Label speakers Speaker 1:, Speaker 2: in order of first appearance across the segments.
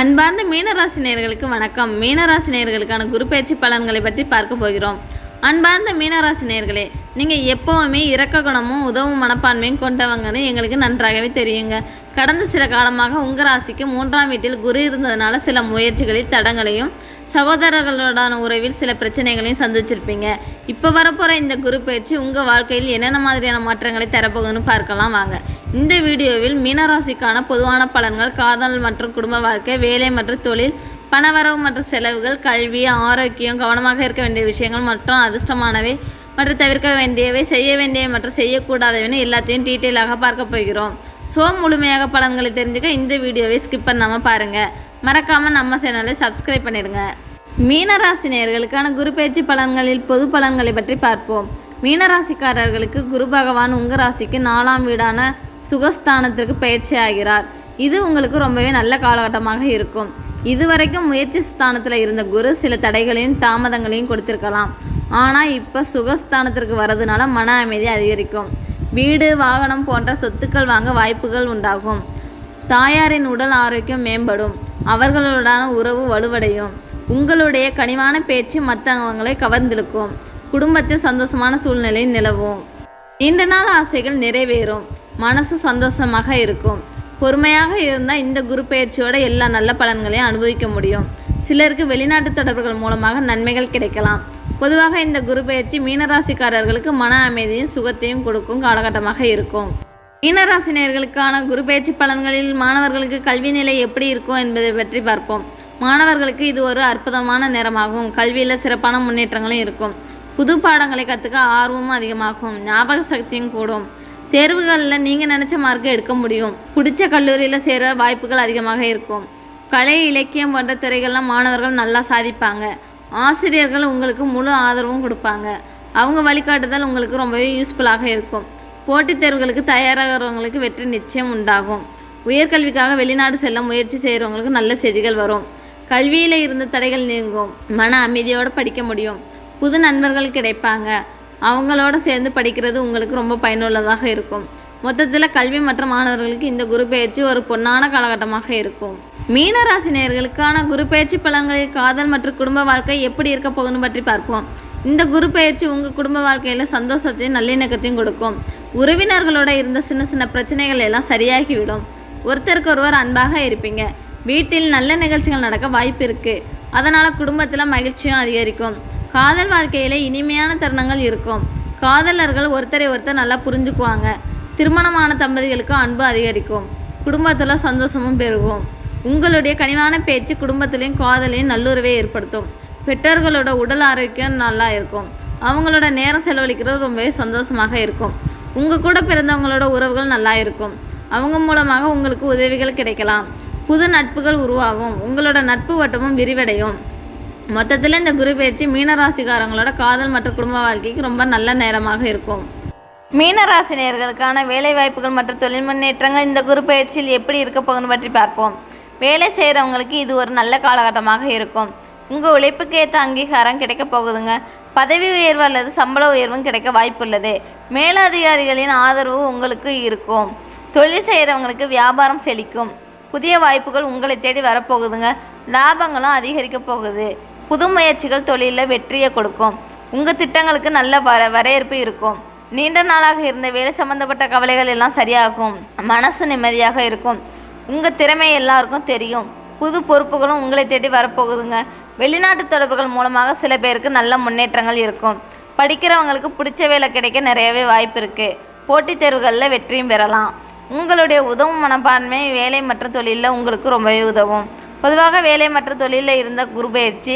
Speaker 1: அன்பார்ந்த மீனராசி நேர்களுக்கு வணக்கம். மீனராசி நேயர்களுக்கான குரு பயிற்சி பலன்களை பற்றி பார்க்க போகிறோம். அன்பார்ந்த மீனராசி நேயர்களே நீங்கள் எப்போவுமே இரக்க குணமும் உதவும் மனப்பான்மையும் கொண்டவங்கன்னு எங்களுக்கு நன்றாகவே தெரியுங்க. கடந்த சில காலமாக உங்கள் ராசிக்கு மூன்றாம் வீட்டில் குரு இருந்ததுனால சில முயற்சிகளில் தடங்களையும் சகோதரர்களுடான உறவில் சில பிரச்சனைகளையும் சந்திச்சிருப்பீங்க. இப்போ வரப்போகிற இந்த குரு பயிற்சி உங்கள் வாழ்க்கையில் என்னென்ன மாதிரியான மாற்றங்களை தரப்போகுதுன்னு பார்க்கலாம் வாங்க. இந்த வீடியோவில் மீனராசிக்கான பொதுவான பலன்கள் காதல் மற்றும் குடும்ப வாழ்க்கை வேலை மற்றும் தொழில் பணவரவு மற்றும் செலவுகள் கல்வி ஆரோக்கியம் கவனமாக இருக்க வேண்டிய விஷயங்கள் மற்றும் அதிர்ஷ்டமானவை மற்றும் தவிர்க்க வேண்டியவை செய்ய வேண்டியவை மற்றும் செய்யக்கூடாதவைன்னு எல்லாத்தையும் டீட்டெயிலாக பார்க்க போகிறோம். ஸோ முழுமையாக பலன்களை தெரிஞ்சுக்க இந்த வீடியோவை ஸ்கிப் பண்ணாமல் பாருங்கள் மறக்காமல் நம்ம சேனலை சப்ஸ்கிரைப் பண்ணிடுங்க. மீனராசினியர்களுக்கான குரு பயிற்சி பலன்களில் பொது பலன்களை பற்றி பார்ப்போம். மீனராசிக்காரர்களுக்கு குரு பகவான் உங்கள் ராசிக்கு நாலாம் வீடான சுகஸ்தானத்திற்கு பயிற்சி ஆகிறார் இது உங்களுக்கு ரொம்பவே நல்ல காலகட்டமாக இருக்கும். இதுவரைக்கும் முயற்சி ஸ்தானத்தில் இருந்த குரு சில தடைகளையும் தாமதங்களையும் கொடுத்திருக்கலாம். ஆனால் இப்போ சுகஸ்தானத்திற்கு வரதுனால மன அமைதி அதிகரிக்கும். வீடு வாகனம் போன்ற சொத்துக்கள் வாங்க வாய்ப்புகள் உண்டாகும். தாயாரின் உடல் ஆரோக்கியம் மேம்படும். அவர்களுடனான உறவு வலுவடையும். உங்களுடைய கனிவான பேச்சு மற்றவங்களை கவர்ந்திழுக்கும். குடும்பத்தில் சந்தோஷமான சூழ்நிலை நிலவும். நீண்ட நாள் ஆசைகள் நிறைவேறும். மனசு சந்தோஷமாக இருக்கும். பொறுமையாக இருந்தால் இந்த குரு பயிற்சியோட எல்லா நல்ல பலன்களையும் அனுபவிக்க முடியும். சிலருக்கு வெளிநாட்டு தொடர்புகள் மூலமாக நன்மைகள் கிடைக்கலாம். பொதுவாக இந்த குரு பயிற்சி மீனராசிக்காரர்களுக்கு மன அமைதியும் சுகத்தையும் கொடுக்கும் காலகட்டமாக இருக்கும். மீனராசினியர்களுக்கான குரு பயிற்சி பலன்களில் மாணவர்களுக்கு கல்வி நிலை எப்படி இருக்கும் என்பதை பற்றி பார்ப்போம். மாணவர்களுக்கு இது ஒரு அற்புதமான நேரமாகும். கல்வியில் சிறப்பான முன்னேற்றங்களும் இருக்கும். புது பாடங்களை கற்றுக்க ஆர்வமும் அதிகமாகும். ஞாபக சக்தியும் கூடும். தேர்வுகளில் நீங்கள் நினச்ச மார்க்கை எடுக்க முடியும். பிடிச்ச கல்லூரியில் சேர வாய்ப்புகள் அதிகமாக இருக்கும். கலை இலக்கியம் போன்ற துறைகள்லாம் மாணவர்கள் நல்லா சாதிப்பாங்க. ஆசிரியர்கள் உங்களுக்கு முழு ஆதரவும் கொடுப்பாங்க. அவங்க வழிகாட்டுதல் உங்களுக்கு ரொம்பவே யூஸ்ஃபுல்லாக இருக்கும். போட்டித் தேர்வுகளுக்கு தயாராகிறவங்களுக்கு வெற்றி நிச்சயம் உண்டாகும். உயர்கல்விக்காக வெளிநாடு செல்ல முயற்சி செய்கிறவங்களுக்கு நல்ல செய்திகள் வரும். கல்வியில் இருந்த தடைகள் நீங்கும். மன அமைதியோடு படிக்க முடியும். புது நண்பர்கள் கிடைப்பாங்க. அவங்களோட சேர்ந்து படிக்கிறது உங்களுக்கு ரொம்ப பயனுள்ளதாக இருக்கும். மொத்தத்தில் கல்வி மற்றும் மாணவர்களுக்கு இந்த குரு பயிற்சி ஒரு பொன்னான காலகட்டமாக இருக்கும். மீனராசினியர்களுக்கான குரு பயிற்சி பலன்களில் காதல் மற்றும் குடும்ப வாழ்க்கை எப்படி இருக்க போகுதுன்னு பற்றி பார்ப்போம். இந்த குரு பயிற்சி உங்கள் குடும்ப வாழ்க்கையில் சந்தோஷத்தையும் நல்லிணக்கத்தையும் கொடுக்கும். உறவினர்களோட இருந்த சின்ன சின்ன பிரச்சனைகள் எல்லாம் சரியாகிவிடும். ஒருத்தருக்கு ஒருவர் அன்பாக இருப்பீங்க. வீட்டில் நல்ல நிகழ்ச்சிகள் நடக்க வாய்ப்பு இருக்குது அதனால் குடும்பத்தில் மகிழ்ச்சியும் அதிகரிக்கும். காதல் வாழ்க்கையில் இனிமையான தருணங்கள் இருக்கும். காதலர்கள் ஒருத்தரை ஒருத்தர் நல்லா புரிஞ்சுக்குவாங்க. திருமணமான தம்பதிகளுக்கு அன்பு அதிகரிக்கும். குடும்பத்தில் சந்தோஷமும் பெருகும். உங்களுடைய கனிவான பேச்சு குடும்பத்திலையும் காதலையும் நல்லுறவை ஏற்படுத்தும். பெற்றோர்களோட உடல் ஆரோக்கியம் நல்லா இருக்கும். அவங்களோட நேரம் செலவழிக்கிறது ரொம்பவே சந்தோஷமாக இருக்கும். உங்கள் கூட பிறந்தவங்களோட உறவுகள் நல்லா இருக்கும். அவங்க மூலமாக உங்களுக்கு உதவிகள் கிடைக்கலாம். புது நட்புகள் உருவாகும். உங்களோட நட்பு வட்டமும் விரிவடையும். மொத்தத்தில் இந்த குரு பயிற்சி மீனராசிக்காரங்களோட காதல் மற்றும் குடும்ப வாழ்க்கைக்கு ரொம்ப நல்ல நேரமாக இருக்கும். மீனராசினியர்களுக்கான வேலை வாய்ப்புகள் மற்றும் தொழில் முன்னேற்றங்கள் இந்த குரு பயிற்சியில் எப்படி இருக்க போகுதுன்னு பற்றி பார்ப்போம். வேலை செய்கிறவங்களுக்கு இது ஒரு நல்ல காலகட்டமாக இருக்கும். உங்கள் உழைப்புக்கு ஏற்ற அங்கீகாரம் கிடைக்க போகுதுங்க. பதவி உயர்வு அல்லது சம்பள உயர்வும் கிடைக்க வாய்ப்புள்ளது. மேலதிகாரிகளின் ஆதரவு உங்களுக்கு இருக்கும். தொழில் செய்கிறவங்களுக்கு வியாபாரம் செழிக்கும். புதிய வாய்ப்புகள் உங்களை தேடி வரப்போகுதுங்க லாபங்களும் அதிகரிக்க போகுது. புது முயற்சிகள் தொழிலில் வெற்றியை கொடுக்கும். உங்கள் திட்டங்களுக்கு நல்ல வர வரவேற்பு இருக்கும். நீண்ட நாளாக இருந்த வேலை சம்பந்தப்பட்ட கவலைகள் எல்லாம் சரியாகும். மனசு நிம்மதியாக இருக்கும். உங்கள் திறமை எல்லாருக்கும் தெரியும். புது பொறுப்புகளும் உங்களை தேடி வரப்போகுதுங்க. வெளிநாட்டு தொடர்புகள் மூலமாக சில பேருக்கு நல்ல முன்னேற்றங்கள் இருக்கும். படிக்கிறவங்களுக்கு பிடிச்ச வேலை கிடைக்க நிறையவே வாய்ப்பு இருக்குது போட்டித் தேர்வுகளில் வெற்றியும் பெறலாம். உங்களுடைய உதவும் மனப்பான்மை வேலை மற்றும் தொழிலில் உங்களுக்கு ரொம்பவே உதவும். பொதுவாக வேலை மற்றும் தொழிலில் இருந்த குரு பயிற்சி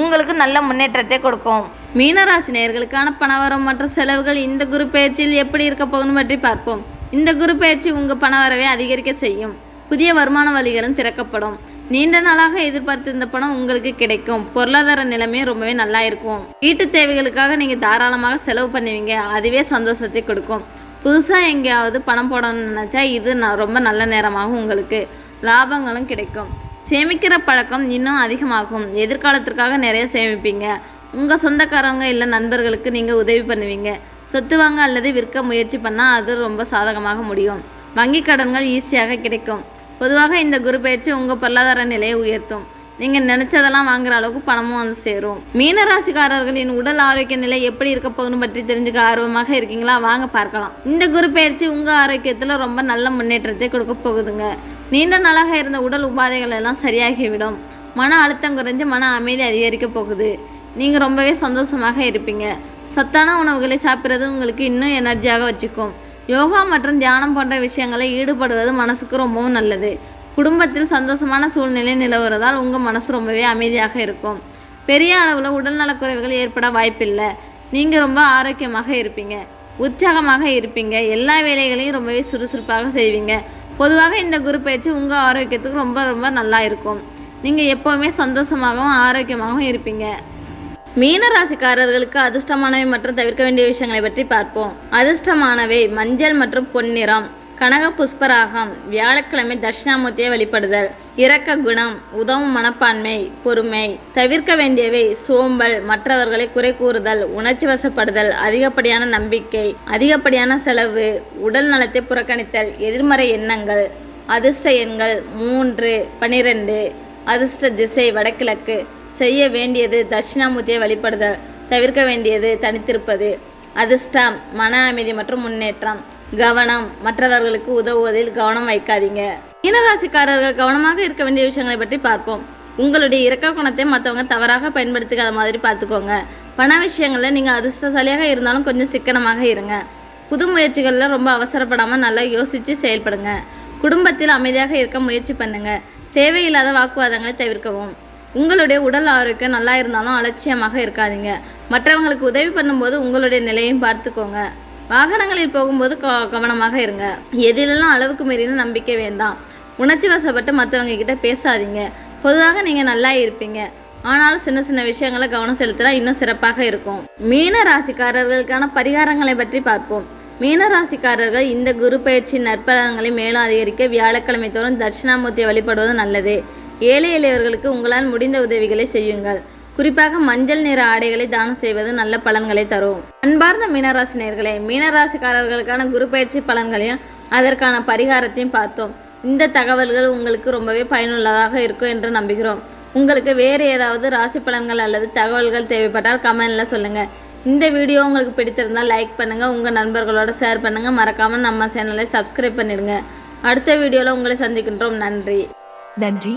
Speaker 1: உங்களுக்கு நல்ல முன்னேற்றத்தை கொடுக்கும். மீனராசி நேர்களுக்கான பணவரம் மற்றும் செலவுகள் இந்த குரு பயிற்சியில் எப்படி இருக்க போகணும் பற்றி பார்ப்போம். இந்த குரு பயிற்சி உங்கள் பணவரவை அதிகரிக்க செய்யும். புதிய வருமான வழிகளும் திறக்கப்படும். நீண்ட நாளாக எதிர்பார்த்திருந்த பணம் உங்களுக்கு கிடைக்கும். பொருளாதார நிலைமையும் ரொம்பவே நல்லா இருக்கும். வீட்டு தேவைகளுக்காக நீங்கள் தாராளமாக செலவு பண்ணுவீங்க. அதுவே சந்தோஷத்தை கொடுக்கும். புதுசாக எங்கேயாவது பணம் போடணும்னு நினச்சா இது நான் ரொம்ப நல்ல நேரமாகும் உங்களுக்கு. லாபங்களும் கிடைக்கும். சேமிக்கிற பழக்கம் இன்னும் அதிகமாகும். எதிர்காலத்திற்காக நிறைய சேமிப்பீங்க. உங்கள் சொந்தக்காரவங்க இல்லை நண்பர்களுக்கு நீங்கள் உதவி பண்ணுவீங்க. சொத்து வாங்க அல்லது விற்க முயற்சி பண்ணால் அது ரொம்ப சாதகமாக முடியும். வங்கி கடன்கள் ஈஸியாக கிடைக்கும். பொதுவாக இந்த குரு பயிற்சி உங்கள் பொருளாதார நிலையை உயர்த்தும். நீங்கள் நினச்சதெல்லாம் வாங்குற அளவுக்கு பணமும் வந்து சேரும். மீனராசிக்காரர்களின் உடல் ஆரோக்கிய நிலை எப்படி இருக்க போகுதுன்னு பற்றி தெரிஞ்சுக்க ஆர்வமாக இருக்கீங்களா? வாங்க பார்க்கலாம். இந்த குரு பயிற்சி உங்கள் ஆரோக்கியத்தில் ரொம்ப நல்ல முன்னேற்றத்தை கொடுக்க போகுதுங்க. நீண்ட நாளாக இருந்த உடல் உபாதைகள் எல்லாம் சரியாகிவிடும். மன அழுத்தம் குறைஞ்சு மன அமைதி அதிகரிக்க போகுது. நீங்கள் ரொம்பவே சந்தோஷமாக இருப்பீங்க. சத்தான உணவுகளை சாப்பிட்றது உங்களுக்கு இன்னும் எனர்ஜியாக வச்சுக்கும். யோகா மற்றும் தியானம் போன்ற விஷயங்களை ஈடுபடுவது மனசுக்கு ரொம்பவும் நல்லது. குடும்பத்தில் சந்தோஷமான சூழ்நிலை நிலவுறதால் உங்கள் மனசு ரொம்பவே அமைதியாக இருக்கும். பெரிய அளவில் உடல்நலக்குறைவுகள் ஏற்பட வாய்ப்பில்லை. நீங்கள் ரொம்ப ஆரோக்கியமாக இருப்பீங்க. உற்சாகமாக இருப்பீங்க. எல்லா வேலைகளையும் ரொம்பவே சுறுசுறுப்பாக செய்வீங்க. பொதுவாக இந்த குரு பயிற்சி உங்கள் ஆரோக்கியத்துக்கு ரொம்ப ரொம்ப நல்லா இருக்கும். நீங்கள் எப்போவுமே சந்தோஷமாகவும் ஆரோக்கியமாகவும் இருப்பீங்க. மீன ராசிக்காரர்களுக்கு அதிர்ஷ்டமானவை மற்றும் தவிர்க்க வேண்டிய விஷயங்களை பற்றி பார்ப்போம். அதிர்ஷ்டமானவை மஞ்சள் மற்றும் பொன்னிறம். கனக புஷ்பராகம் வியாழக்கிழமை தட்சிணாமூர்த்தியை வழிபடுதல் இரக்க குணம் உதவும் மனப்பான்மை பொறுமை தவிர்க்க வேண்டியவை சோம்பல் மற்றவர்களை குறை கூறுதல் உணர்ச்சி வசப்படுதல் அதிகப்படியான நம்பிக்கை அதிகப்படியான செலவு உடல் நலத்தை புறக்கணித்தல் எதிர்மறை எண்ணங்கள் அதிர்ஷ்ட எண்கள் மூன்று பனிரெண்டு அதிர்ஷ்ட திசை வடகிழக்கு செய்ய வேண்டியது தட்சிணாமூர்த்தியை வழிபடுதல் தவிர்க்க வேண்டியது தனித்திருப்பது அதிர்ஷ்டம் மன அமைதி மற்றும் முன்னேற்றம். கவனம். மற்றவர்களுக்கு உதவுவதில் கவனம் வைக்காதீங்க. மீனராசிக்காரர்கள் கவனமாக இருக்க வேண்டிய விஷயங்களை பற்றி பார்ப்போம். உங்களுடைய இறக்க குணத்தை மற்றவங்க தவறாக பயன்படுத்திக்காத மாதிரி பார்த்துக்கோங்க. பண விஷயங்களில் நீங்கள் அதிர்ஷ்டசாலியாக இருந்தாலும் கொஞ்சம் சிக்கனமாக இருங்க. புது முயற்சிகளில் ரொம்ப அவசரப்படாமல் நல்லா யோசித்து செயல்படுங்க. குடும்பத்தில் அமைதியாக இருக்க முயற்சி பண்ணுங்க. தேவையில்லாத வாக்குவாதங்களை தவிர்க்கவும். உங்களுடைய உடல் ஆரோக்கியம் நல்லா இருந்தாலும் அலட்சியமாக இருக்காதீங்க. மற்றவங்களுக்கு உதவி பண்ணும்போது உங்களுடைய நிலையும் பார்த்துக்கோங்க. வாகனங்களில் போகும்போது க- கவனமாக இருங்க. எதிலெல்லாம் அளவுக்கு மீறின நம்பிக்கை வேண்டாம். உணர்ச்சி வசப்பட்டு மற்றவங்க கிட்ட பேசாதீங்க. பொதுவாக நீங்கள் நல்லா இருப்பீங்க. ஆனாலும் சின்ன சின்ன விஷயங்களை கவனம் செலுத்தினா இன்னும் சிறப்பாக இருக்கும். மீன ராசிக்காரர்களுக்கான பரிகாரங்களை பற்றி பார்ப்போம். மீன ராசிக்காரர்கள் இந்த குரு பயிற்சி நற்பலன்களை மேலும் அதிகரிக்க வியாழக்கிழமை தோறும் தட்சிணாமூர்த்தியை வழிபடுவது நல்லது. ஏழை எளியவர்களுக்கு உங்களால் முடிந்த உதவிகளை செய்யுங்கள். குறிப்பாக மஞ்சள் நிற ஆடைகளை தானம் செய்வது நல்ல பலன்களை தரும். அன்பார்ந்த மீனராசி நேர்களே மீனராசிக்காரர்களுக்கான குரு பயிற்சி பலன்களையும் அதற்கான பரிகாரத்தையும் பார்த்தோம். இந்த தகவல்கள் உங்களுக்கு ரொம்பவே பயனுள்ளதாக இருக்கும் என்று நம்புகிறோம். உங்களுக்கு வேறு ஏதாவது ராசி பலன்கள் அல்லது தகவல்கள் தேவைப்பட்டால் கமெண்ட்ல சொல்லுங்கள் இந்த வீடியோ உங்களுக்கு பிடித்திருந்தால் லைக் பண்ணுங்கள் உங்கள் நண்பர்களோட ஷேர் பண்ணுங்க. மறக்காமல் நம்ம சேனலை சப்ஸ்கிரைப் பண்ணிடுங்க. அடுத்த வீடியோவில் உங்களை சந்திக்கின்றோம். நன்றி.
Speaker 2: நன்றி.